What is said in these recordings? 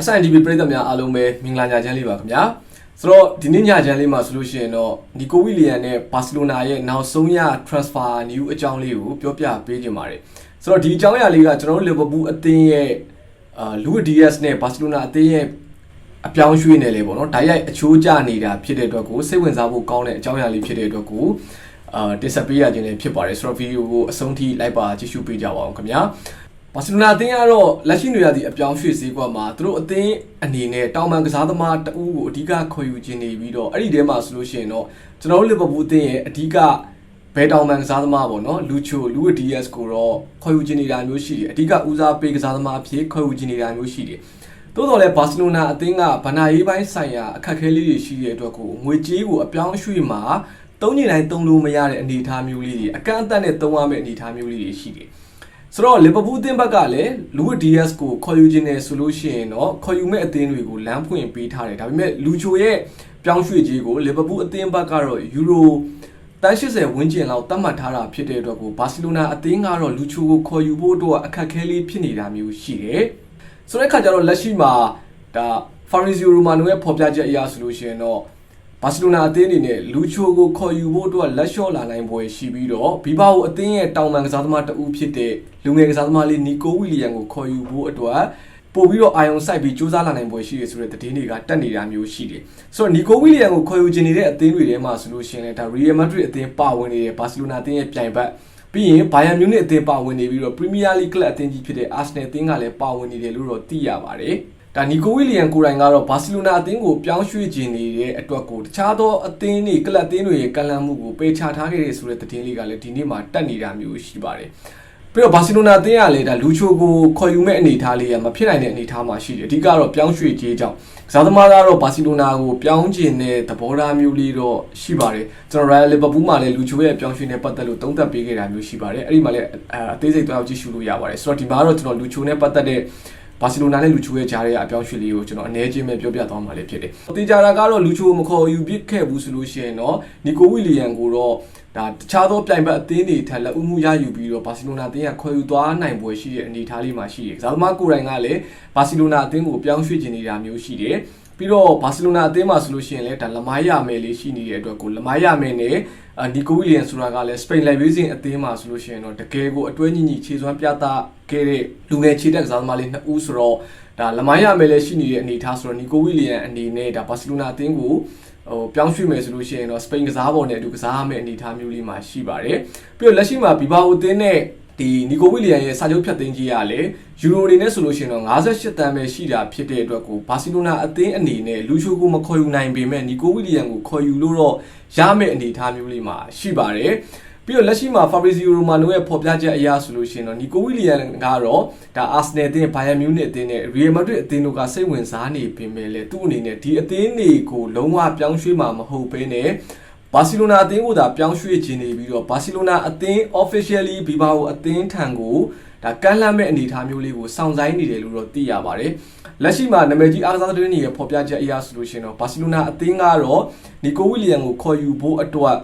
အဆိုင် TV ပရိသတ်များအားလုံးပဲမင်္ဂလာညချမ်းလေးပါခင်ဗျာဆိုတော့ဒီနေ့ညချမ်းလေးမှာဆိုလို့ရှိရင်တော့နီကိုဝီလီယန်နဲ့ဘာစီလိုနာရဲ့နောက်ဆုံးရ transfer new အကြောင်းလေးကိုပြောပြပေးခြင်းပါတယ်ဆိုတော့ဒီအကြောင်းအရာလေးကကျွန်တော်တို့လီဗာပူးအသင်းရဲ့အာလူဒီယက်စ်နဲ့ဘာစီလိုနာအသင်းရဲ့အပြောင်းရွှေ့နေလေပေါ့နော်ဓာတ်ရိုက်အချိုးကျနေတာဖြစ်တဲ့အတွက်ကိုစိတ်ဝင်စားဖို့ကောင်းတဲ့အကြောင်းအရာလေးဖြစ်တဲ့အတွက်ကိုအာတင်ဆက်ပေးရခြင်းလည်းဖြစ်ပါတယ်ဆိုတော့ဗီဒီယိုကိုအဆုံးထိလိုက်ပါကြည့်ရှုပေးကြပါအောင်ခင်ဗျာ ဘာစီလိုနာအသင်းကတော့လက်ရှိနေရသည့်အပြောင်းရွှေ့ဈေးကွက်မှာသူတို့အသင်းအနေနဲ့တောင်ပန်ကစားသမားတအူးကိုအဓိကခေါ်ယူခြင်းနေပြီးတော့အဲ့ဒီထဲမှာဆိုလို့ရှိရင်တော့ကျွန်တော်တို့လီဗာပူးအသင်းရဲ့အဓိကဘယ်တောင်ပန်ကစားသမားပေါ့နော်လူချိုလူဝဒီယက်စ်ကိုတော့ခေါ်ယူခြင်းနေတာမျိုးရှိတယ်အဓိကဦးစားပေးကစားသမားအဖြစ်ခေါ်ယူခြင်းနေတာမျိုးရှိတယ်သို့တော်လည်းဘာစီလိုနာအသင်းကဗနာရေးပိုင်းဆိုင်ရာအခက်အခဲလေးတွေရှိတဲ့အတွက်ကိုငွေကြေးကိုအပြောင်းရွှေ့မှာသုံးညတိုင်းသုံးလို့မရတဲ့အနေအထားမျိုးလေးတွေအကန့်အသတ်နဲ့သုံးရမယ့်အနေအထားမျိုးလေးတွေရှိတယ် ဆိုတော့လီဗာပူးအသင်းဘက်ကလည်းလူဝစ် DS ကိုခေါ်ယူခြင်းနဲ့ဆိုလို့ရှိရင်တော့ခေါ်ယူမဲ့အသင်းတွေကိုလမ်းဖွင့်ပေးထားတယ်ဒါပေမဲ့လူချိုရဲ့ပြောင်းရွှေ့ခြင်းကိုလီဗာပူးအသင်းဘက်ကတော့ယူရိုတန်း80ဝန်းကျင်လောက်သတ်မှတ်ထားတာဖြစ်တဲ့အတွက်ကိုဘာစီလိုနာအသင်းကတော့လူချိုကိုခေါ်ယူဖို့အတွက်အခက်အခဲလေးဖြစ်နေတာမျိုးရှိတယ်ဆိုတဲ့အခါကျတော့လက်ရှိမှာဒါဖာရီဇီယိုရိုမာနိုရဲ့ဖော်ပြချက်အရဆိုလို့ရှိရင်တော့ ဘာစီလိုနာအသင်းအနေနဲ့လူချိုကိုခေါ်ယူဖို့အတွက်လက်လျှော့လာနိုင်ပွဲရှိပြီးတော့ဘီဘာကိုအသင်းရဲ့တောင်ပန်ကစားသမားတဦးဖြစ်တဲ့လူငယ်ကစားသမားလေးနီကိုဝီလီယန်ကိုခေါ်ယူဖို့အတွက်ပို့ပြီးတော့အာယုံစိုက်ပြီးစူးစမ်းလာနိုင်ပွဲရှိရဆိုတဲ့သတင်းတွေကတက်နေတာမျိုးရှိတယ်။ဆိုတော့နီကိုဝီလီယန်ကိုခေါ်ယူခြင်းနေတဲ့အသင်းတွေထဲမှာဆိုလို့ရှိရင်လည်းဒါရီယယ်မက်ဒရစ်အသင်းပါဝင်နေတဲ့ဘာစီလိုနာအသင်းရဲ့ပြိုင်ဘက်ပြီးရင်ဘိုင်ယန်မြူနစ်အသင်းပါဝင်နေပြီးတော့ပရီးမီးယားလိကလပ်အသင်းကြီးဖြစ်တဲ့အာဆနယ်အသင်းကလည်းပါဝင်နေတယ်လို့တော့သိရပါတယ်။ ဒါနီကိုဝီလီယန်ကိုယ်တိုင်ကတော့ဘာစီလိုနာအသင်းကိုပြောင်းရွှေ့ခြင်းနေတဲ့အတွက်ကိုတခြားသောအသင်းတွေကလပ်အသင်းတွေရဲ့ကန့်လန့်မှုကိုပေချထားခဲ့တဲ့ဆိုတဲ့သတင်းလေးကလည်းဒီနေ့မှတက်နေတာမျိုးရှိပါတယ်။ပြီးတော့ဘာစီလိုနာအသင်းကလည်းဒါလူချိုကိုခေါ်ယူမဲ့အနေအထားလေးကမဖြစ်နိုင်တဲ့အနေအထားမှာရှိတယ်။အဓိကတော့ပြောင်းရွှေ့ခြင်းကြောင့်ကစားသမားကတော့ဘာစီလိုနာကိုပြောင်းခြင်းတဲ့သဘောထားမျိုးလေးတော့ရှိပါတယ်။ကျွန်တော် Real Liverpool မှာလည်းလူချိုရဲ့ပြောင်းရွှေ့နဲ့ပတ်သက်လို့သုံးသပ်ပေးခဲ့တာမျိုးရှိပါတယ်။အဲ့ဒီမှာလည်းအအသေးစိတ်တော့ကြည့်ရှုလို့ရပါတယ်။ဆိုတော့ဒီမှာကတော့ကျွန်တော်လူချိုနဲ့ပတ်သက်တဲ့ ဘာစီလိုနာနဲ့လူချိုရဲ့ဂျားရဲ့အပြောင်းရွှေ့လေးကိုကျွန်တော်အနေချင်းပဲပြောပြသွားမှာလေးဖြစ်တယ်။တေချာတာကတော့လူချိုမခေါ်ယူပစ်ခဲ့ဘူးဆိုလို့ရှိရင်တော့နီကိုဝီလီယန်ကိုတော့ဒါတခြားသောပြိုင်ဘက်အသင်းတွေထက်လက်ဦးမှုရယူပြီးတော့ဘာစီလိုနာအသင်းကခေါ်ယူသွားနိုင်ပွဲရှိတဲ့အနေအထားလေးမှာရှိတယ်။ကစားသမားကိုယ်တိုင်ကလည်းဘာစီလိုနာအသင်းကိုပြောင်းရွှေ့ခြင်းနေတာမျိုးရှိတယ်။ ပြီးတော့ဘာစီလိုနာအသင်းမှာဆိုလို့ရှိရင်လည်းဒါလမိုင်းရမယ်လေးရှိနေတဲ့အတွက်ကိုလမိုင်းရမယ်နဲ့အာနီကိုဝီလီယန်ဆိုတာကလည်းစပိန်လိုက်ဘေးစင်အသင်းမှာဆိုလို့ရှိရင်တော့တကယ်ကိုအတွဲညီညီခြေစွမ်းပြသခဲ့တဲ့လူငယ်ခြေတက်ကစားသမားလေးနှစ်ဦးဆိုတော့ဒါလမိုင်းရမယ်လည်းရှိနေတဲ့အနေအထားဆိုတော့နီကိုဝီလီယန်အနေနဲ့ဒါဘာစီလိုနာအသင်းကိုဟိုပြောင်းရွှေ့မယ်ဆိုလို့ရှိရင်တော့စပိန်ကစားပေါ်နဲ့အတူကစားရမယ့်အနေအထားမျိုးလေးမှာရှိပါတယ်ပြီးတော့လက်ရှိမှာဘီဘာအိုအသင်းနဲ့ ဒီနီကိုဝီလီယန်ရဲ့စာချုပ်ဖြတ်သိမ်းကြီးကလည်းယူရိုအနေနဲ့ဆိုလို့ရှိရင်တော့58တန်းပဲရှိတာဖြစ်တဲ့အတွက်ကိုဘာစီလိုနာအသင်းအနေနဲ့လူချိုကိုမခေါ်ယူနိုင်ပေမဲ့နီကိုဝီလီယန်ကိုခေါ်ယူလို့တော့ရမယ့်အနေအထားမျိုးလေးမှာရှိပါတယ်ပြီးတော့လက်ရှိမှာ Fabrizio Romano ရဲ့ဖော်ပြချက်အရဆိုလို့ရှိရင်တော့နီကိုဝီလီယန်ကတော့ဒါ Arsenal အသင်း Bayern Munich အသင်းနဲ့ Real Madrid အသင်းတို့ကစိတ်ဝင်စားနေပေမဲ့လည်းသူ့အနေနဲ့ဒီအသင်းတွေကိုလုံးဝပြောင်းရွှေ့မှာမဟုတ်ဘဲနဲ့ ဘာစီလိုနာအသင်းကိုသာပြောင်းရွှေ့ခြင်းနေပြီးတော့ဘာစီလိုနာအသင်း officially ဘီဘာကိုအသင်းထံကိုဒါကမ်းလှမ်းမဲ့အနေအထားမျိုးလေးကိုစောင့်ဆိုင်နေတယ်လို့တော့သိရပါတယ်လက်ရှိမှာနာမည်ကြီးအားကစားသတင်းတွေရဲ့ဖော်ပြချက်အရဆိုလို့ရှိရင်တော့ဘာစီလိုနာအသင်းကတော့နီကိုဝီလီယန်ကိုခေါ်ယူဖို့အတွက်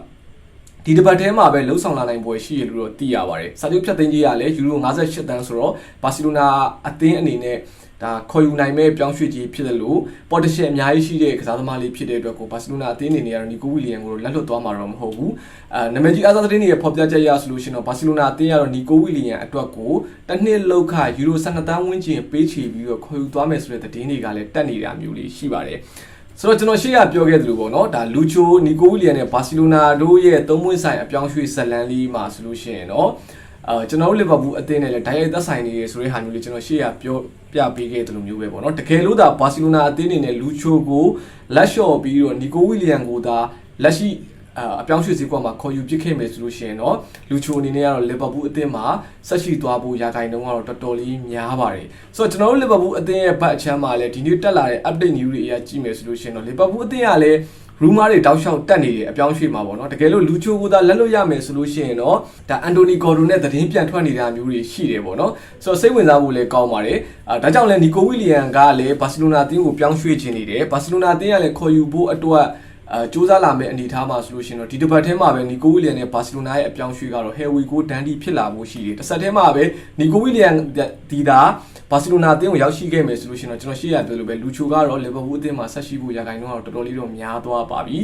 ဒီတစ်ပတ်ထဲမှာပဲလှုပ်ဆောင်လာနိုင်ပွဲရှိရလို့တော့သိရပါတယ်။စာချုပ်ဖြတ်သိမ်းကြီးကလည်းယူရို58တန်းဆိုတော့ဘာစီလိုနာအသင်းအနေနဲ့ ဒါခေါ်ယူနိုင်မဲ့ပြောင်းရွှေ့ကြီးဖြစ်တယ်လို့ပေါ်တရှယ်အများကြီးရှိတဲ့ကစားသမားလေးဖြစ်တဲ့အတွက်ကိုဘာစီလိုနာအသင်းအနေနဲ့ကတော့နီကိုဝီလီယန်ကိုလက်လွတ်သွားမှာတော့မဟုတ်ဘူး။အဲနာမည်ကြီးအားစားသတင်းတွေရဲ့ဖော်ပြချက်ရဆိုလို့ရှိရင်တော့ဘာစီလိုနာအသင်းကတော့နီကိုဝီလီယန်အတွက်ကိုတစ်နှစ်လောက်ခယူရို12တန်းဝန်းကျင်ပေးချေပြီးတော့ခေါ်ယူသွားမယ်ဆိုတဲ့သတင်းတွေကလည်းတက်နေတာမျိုးလေးရှိပါတယ်။ဆိုတော့ကျွန်တော်ရှေ့ကပြောခဲ့သလိုပေါ့နော်ဒါလူချိုနီကိုဝီလီယန်နဲ့ဘာစီလိုနာတို့ရဲ့သုံးမွေးဆိုင်အပြောင်းရွှေ့ဇလန်လေးမှာဆိုလို့ရှိရင်တော့ အာကျွန်တော်တို့လီဗာပူးအသင်းနဲ့လည်းဓာတ်ရိုက်သက်ဆိုင်နေရဆိုတဲ့ဟာမျိုးလေးကျွန်တော်ရှေ့ကပြောပြပေးခဲ့တယ်လို့မျိုးပဲပေါ့နော်တကယ်လို့ဒါဘာစီလိုနာအသင်းနေနဲ့လူချိုကိုလက်လျှော့ပြီးတော့နီကိုဝီလီယန်ကိုဒါလက်ရှိအာအပြောင်းရွှေ့စည်းကွက်မှာခေါ်ယူပစ်ခဲ့မယ်ဆိုလို့ရှိရင်တော့လူချိုအနေနဲ့ကတော့လီဗာပူးအသင်းမှာဆက်ရှိသွားဖို့ရာဂိုင်နှုန်းကတော့တော်တော်လေးများပါတယ်ဆိုတော့ကျွန်တော်တို့လီဗာပူးအသင်းရဲ့ဘတ်အချမ်းမှာလည်းဒီနေ့တက်လာတဲ့ update news တွေအရကြည့်မယ်ဆိုလို့ရှိရင်တော့လီဗာပူးအသင်းကလည်း rumor တွေတောက်လျှောက်တက်နေတယ်အပြောင်းရွှေ့မှာပေါ့နော်တကယ်လို့လူချိုကိုသာလက်လွတ်ရမယ်ဆိုလို့ရှိရင်တော့ဒါအန်တိုနီဂေါ်ဒိုနဲ့သတင်းပြန်ထွက်နေတာမျိုးတွေရှိတယ်ပေါ့နော်ဆိုတော့စိတ်ဝင်စားဖို့လည်းကောင်းပါတယ်အာဒါကြောင့်လည်းနီကိုဝီလီယန်ကလည်းဘာစီလိုနာအသင်းကိုပြောင်းရွှေ့ခြင်းနေတယ်ဘာစီလိုနာအသင်းကလည်းခေါ်ယူဖို့အတွက်အဲစူးစမ်းလာမယ့်အနေအထားမှာဆိုလို့ရှိရင်တော့ဒီတစ်ပတ်ထဲမှာပဲနီကိုဝီလီယန်နဲ့ဘာစီလိုနာရဲ့အပြောင်းရွှေ့ကတော့ဟယ်ဝီကိုဒန်ဒီဖြစ်လာဖို့ရှိတယ်တစ်ဆက်တည်းမှာပဲနီကိုဝီလီယန်ဒီသာ ဘာစီလိုနာအသင်းကိုရောက်ရှိခဲ့မယ်ဆိုလို့ရှိရင်တော့ကျွန်တော်ရှေ့ရပြောလို့ပဲလူချိုကတော့လီဗာပူးအသင်းမှာဆက်ရှိဖို့ရာခိုင်နှုန်းကတော့တော်တော်လေးတော့များသွားပါပြီ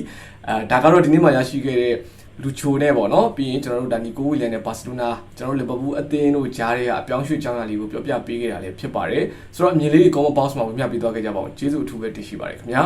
အဲဒါကတော့ဒီနေ့မှရရှိခဲ့တဲ့လူချိုနဲ့ပေါ့နော်ပြီးရင်ကျွန်တော်တို့ဒါနီကိုဝီလန်နဲ့ဘာစီလိုနာကျွန်တော်တို့လီဗာပူးအသင်းတို့ကြားထဲကအပြောင်းရွှေ့ကြောင်းရလေးကိုပြောပြပေးခဲ့တာလည်းဖြစ်ပါတယ်ဆိုတော့အမြင်လေးတွေ comment box မှာဝင်ပြပေးသွားခဲ့ကြပါဦးကျေးဇူးအထူးပဲတင်ရှိပါတယ်ခင်ဗျာ